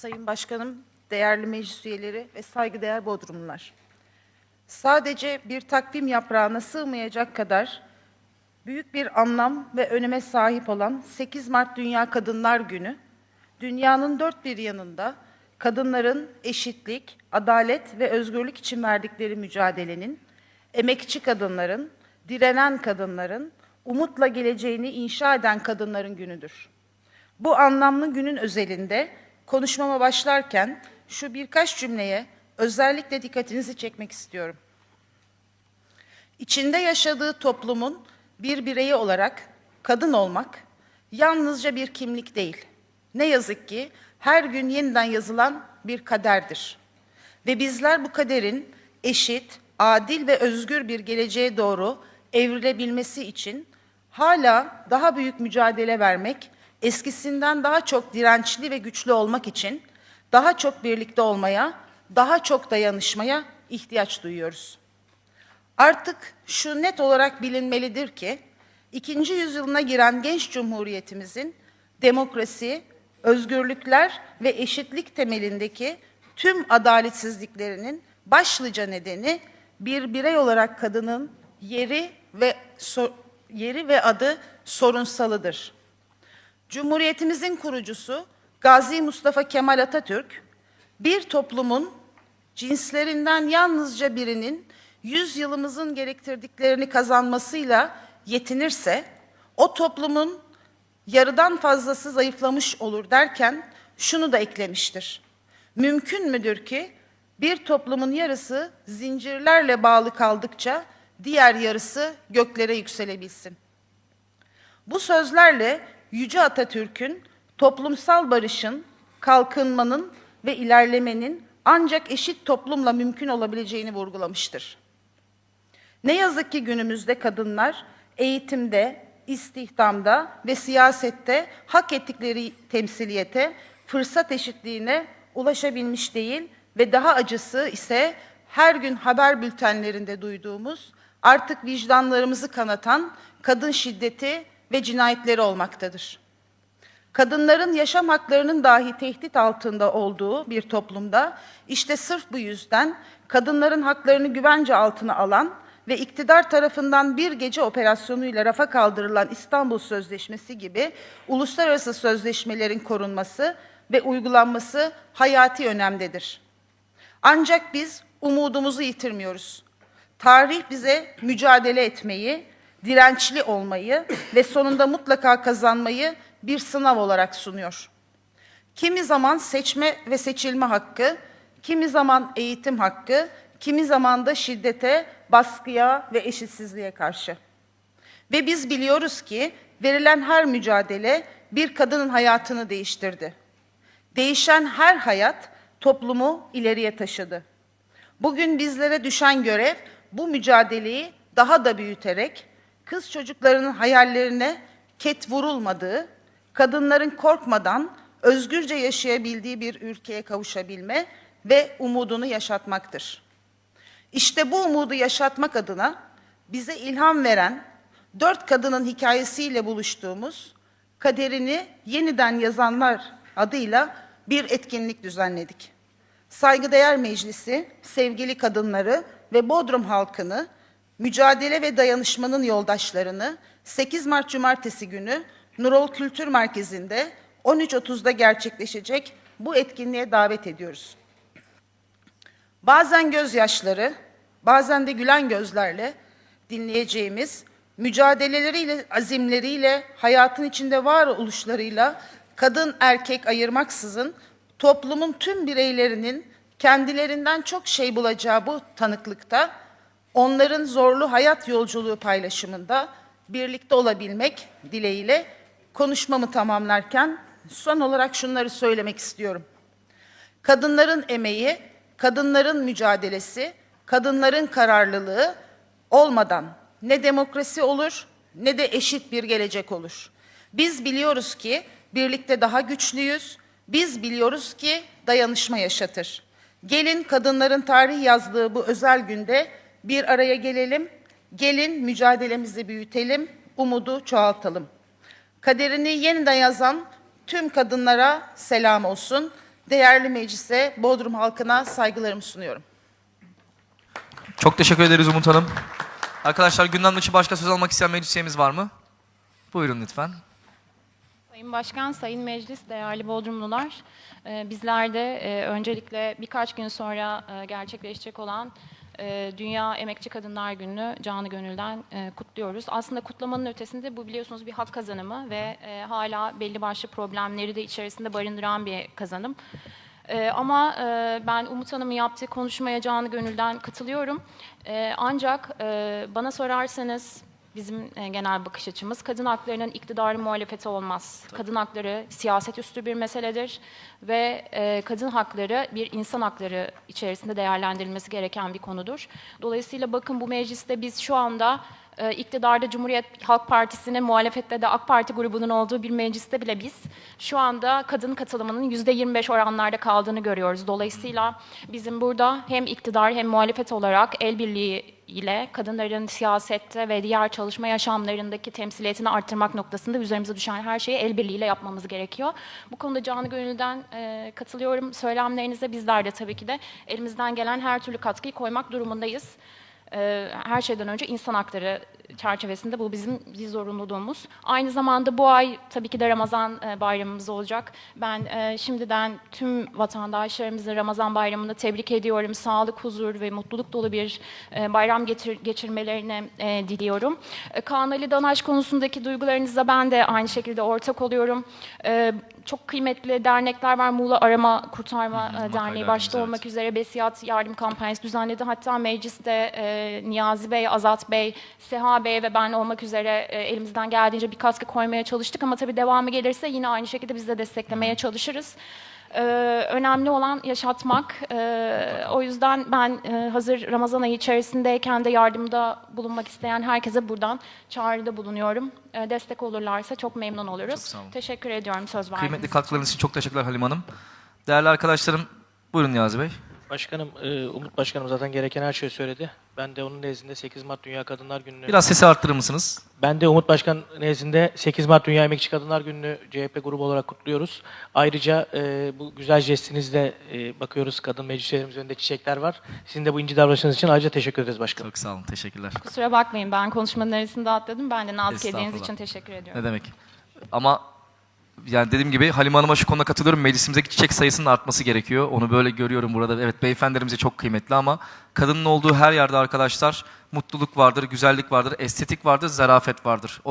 Sayın Başkanım, değerli meclis üyeleri ve saygıdeğer Bodrumlular. Sadece bir takvim yaprağına sığmayacak kadar büyük bir anlam ve öneme sahip olan 8 Mart Dünya Kadınlar Günü, dünyanın dört bir yanında kadınların eşitlik, adalet ve özgürlük için verdikleri mücadelenin, emekçi kadınların, direnen kadınların, umutla geleceğini inşa eden kadınların günüdür. Bu anlamlı günün özelinde konuşmama başlarken şu birkaç cümleye özellikle dikkatinizi çekmek istiyorum. İçinde yaşadığı toplumun bir bireyi olarak kadın olmak yalnızca bir kimlik değil. Ne yazık ki her gün yeniden yazılan bir kaderdir. Ve bizler bu kaderin eşit, adil ve özgür bir geleceğe doğru evrilebilmesi için hala daha büyük mücadele vermek, eskisinden daha çok dirençli ve güçlü olmak için daha çok birlikte olmaya, daha çok dayanışmaya ihtiyaç duyuyoruz. Artık şu net olarak bilinmelidir ki, ikinci yüzyılına giren genç cumhuriyetimizin demokrasi, özgürlükler ve eşitlik temelindeki tüm adaletsizliklerinin başlıca nedeni bir birey olarak kadının yeri ve yeri ve adı sorunsalıdır. Cumhuriyetimizin kurucusu Gazi Mustafa Kemal Atatürk, bir toplumun cinslerinden yalnızca birinin yüz yılımızın gerektirdiklerini kazanmasıyla yetinirse, o toplumun yarıdan fazlası zayıflamış olur derken şunu da eklemiştir. Mümkün müdür ki bir toplumun yarısı zincirlerle bağlı kaldıkça diğer yarısı göklere yükselebilsin? Bu sözlerle Yüce Atatürk'ün toplumsal barışın, kalkınmanın ve ilerlemenin ancak eşit toplumla mümkün olabileceğini vurgulamıştır. Ne yazık ki günümüzde kadınlar eğitimde, istihdamda ve siyasette hak ettikleri temsiliyete, fırsat eşitliğine ulaşabilmiş değil ve daha acısı ise her gün haber bültenlerinde duyduğumuz, artık vicdanlarımızı kanatan kadın şiddeti ve cinayetleri olmaktadır. Kadınların yaşam haklarının dahi tehdit altında olduğu bir toplumda işte sırf bu yüzden kadınların haklarını güvence altına alan ve iktidar tarafından bir gece operasyonuyla rafa kaldırılan İstanbul Sözleşmesi gibi uluslararası sözleşmelerin korunması ve uygulanması hayati önemdedir. Ancak biz umudumuzu yitirmiyoruz. Tarih bize mücadele etmeyi, dirençli olmayı ve sonunda mutlaka kazanmayı bir sınav olarak sunuyor. Kimi zaman seçme ve seçilme hakkı, kimi zaman eğitim hakkı, kimi zaman da şiddete, baskıya ve eşitsizliğe karşı. Ve biz biliyoruz ki verilen her mücadele bir kadının hayatını değiştirdi. Değişen her hayat toplumu ileriye taşıdı. Bugün bizlere düşen görev bu mücadeleyi daha da büyüterek kız çocuklarının hayallerine ket vurulmadığı, kadınların korkmadan özgürce yaşayabildiği bir ülkeye kavuşabilme ve umudunu yaşatmaktır. İşte bu umudu yaşatmak adına bize ilham veren dört kadının hikayesiyle buluştuğumuz kaderini yeniden yazanlar adıyla bir etkinlik düzenledik. Saygıdeğer Meclisi, sevgili kadınları ve Bodrum halkını, mücadele ve dayanışmanın yoldaşlarını 8 Mart Cumartesi günü Nurol Kültür Merkezi'nde 13.30'da gerçekleşecek bu etkinliğe davet ediyoruz. Bazen gözyaşları, bazen de gülen gözlerle dinleyeceğimiz mücadeleleriyle, azimleriyle, hayatın içinde var oluşlarıyla kadın erkek ayırmaksızın toplumun tüm bireylerinin kendilerinden çok şey bulacağı bu tanıklıkta onların zorlu hayat yolculuğu paylaşımında birlikte olabilmek dileğiyle konuşmamı tamamlarken son olarak şunları söylemek istiyorum. Kadınların emeği, kadınların mücadelesi, kadınların kararlılığı olmadan ne demokrasi olur ne de eşit bir gelecek olur. Biz biliyoruz ki birlikte daha güçlüyüz. Biz biliyoruz ki dayanışma yaşatır. Gelin kadınların tarih yazdığı bu özel günde bir araya gelelim. Gelin mücadelemizi büyütelim, umudu çoğaltalım. Kaderini yeniden yazan tüm kadınlara selam olsun. Değerli meclise, Bodrum halkına saygılarımı sunuyorum. Çok teşekkür ederiz Umut Hanım. Arkadaşlar gündem dışı başka söz almak isteyen meclis üyemiz var mı? Buyurun lütfen. Sayın Başkan, Sayın Meclis, değerli Bodrumlular, e, bizler de e, öncelikle birkaç gün sonra e, gerçekleşecek olan e, Dünya Emekçi Kadınlar Günü'nü canı gönülden e, kutluyoruz. Aslında kutlamanın ötesinde bu biliyorsunuz bir hak kazanımı ve e, hala belli başlı problemleri de içerisinde barındıran bir kazanım. Ama ben Umut Hanım'ın yaptığı konuşmaya canı gönülden katılıyorum. Ancak bana sorarsanız bizim e, genel bakış açımız kadın haklarının iktidarı muhalefeti olmaz. Kadın hakları siyaset üstü bir meseledir ve e, kadın hakları bir insan hakları içerisinde değerlendirilmesi gereken bir konudur. Dolayısıyla bakın bu mecliste biz şu anda e, iktidarda Cumhuriyet Halk Partisi'nin muhalefette de AK Parti grubunun olduğu bir mecliste bile biz şu anda kadın katılımının %25 oranlarda kaldığını görüyoruz. Dolayısıyla bizim burada hem iktidar hem muhalefet olarak el birliği ile kadınların siyasette ve diğer çalışma yaşamlarındaki temsiliyetini arttırmak noktasında üzerimize düşen her şeyi el birliğiyle yapmamız gerekiyor. Bu konuda canı gönülden e, katılıyorum. Söylemlerinize bizler de tabii ki de elimizden gelen her türlü katkıyı koymak durumundayız. Her şeyden önce insan hakları çerçevesinde bu bizim bir zorunluluğumuz. Aynı zamanda bu ay tabii ki de Ramazan e, bayramımız olacak. Ben e, şimdiden tüm vatandaşlarımızı Ramazan bayramını tebrik ediyorum. Sağlık, huzur ve mutluluk dolu bir e, bayram getir, geçirmelerini diliyorum. Kaan Ali Danaş konusundaki duygularınıza ben de aynı şekilde ortak oluyorum. Çok kıymetli dernekler var. Muğla Arama Kurtarma Hı Derneği başta evet. olmak üzere Besiyat Yardım Kampanyası düzenledi. Hatta mecliste Niyazi Bey, Azat Bey, Seha Bey ve ben olmak üzere e, elimizden geldiğince bir katkı koymaya çalıştık. Ama tabii devamı gelirse yine aynı şekilde biz de desteklemeye çalışırız. E, önemli olan yaşatmak. E, o yüzden ben e, hazır Ramazan ayı içerisindeyken de yardımda bulunmak isteyen herkese buradan çağrıda bulunuyorum. E, destek olurlarsa çok memnun oluruz. Çok sağ olun. Teşekkür ediyorum söz verdiğiniz Kıymetli katkılarınız için çok teşekkürler Halim Hanım. Değerli arkadaşlarım, buyurun Niyazi Bey. Başkanım, e, Umut Başkanım zaten gereken her şeyi söyledi. Ben de onun nezdinde 8 Mart Dünya Kadınlar Günü'nü... Biraz sesi arttırır mısınız? Ben de Umut Başkan nezdinde 8 Mart Dünya Emekçi Kadınlar Günü'nü CHP grubu olarak kutluyoruz. Ayrıca e, bu güzel jestinizle e, bakıyoruz kadın meclislerimiz önünde çiçekler var. Sizin de bu inci davranışınız için ayrıca teşekkür ederiz başkanım. Çok sağ olun, teşekkürler. Kusura bakmayın ben konuşmanın arasında atladım. Ben de nazik Estağfurullah. hediyeniz için teşekkür ediyorum. Ne demek? Ama yani dediğim gibi Halim Hanım'a şu konuda katılıyorum. Meclisimizdeki çiçek sayısının artması gerekiyor. Onu böyle görüyorum burada. Evet beyefendilerimize çok kıymetli ama kadının olduğu her yerde arkadaşlar mutluluk vardır, güzellik vardır, estetik vardır, zarafet vardır. O